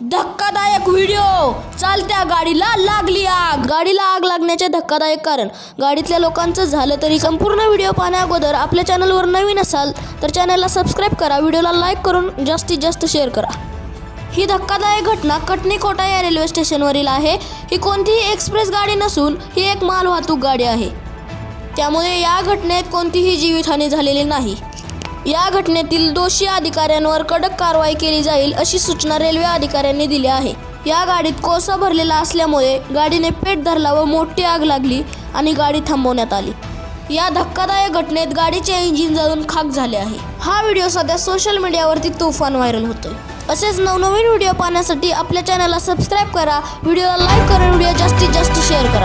धक्कादायक व्हिडिओ. चालत्या गाडीला लागली आग. गाडीला आग लागण्याचे धक्कादायक कारण. गाडीतल्या लोकांचं झालं तरी संपूर्ण व्हिडिओ पाहण्या अगोदर आपल्या चॅनलवर नवीन असाल तर चॅनलला सबस्क्राईब करा. व्हिडिओला लाईक करून जास्तीत जास्त शेअर करा. ही धक्कादायक घटना कटनी कोटा या रेल्वे स्टेशनवरील आहे. ही कोणतीही एक्सप्रेस गाडी नसून ही एक मालवाहतूक गाडी आहे. त्यामुळे या घटनेत कोणतीही जीवितहानी झालेली नाही. या घटनेतील दोषी अधिकाऱ्यांवर कडक कारवाई केली जाईल अशी सूचना रेल्वे अधिकाऱ्यांनी दिली आहे. या गाडीत कोळसा भरलेला असल्यामुळे गाडीने पेट धरला व मोठी आग लागली आणि गाडी थांबवण्यात आली. या धक्कादायक घटनेत गाडीचे इंजिन जळून खाक झाले आहे. हा व्हिडिओ सध्या सोशल मीडियावरती तुफान व्हायरल होतोय. असेच नवनवीन व्हिडिओ पाहण्यासाठी आपल्या चॅनलला सबस्क्राईब करा व्हिडिओला लाईक करा व्हिडिओ जास्तीत जास्त शेअर करा.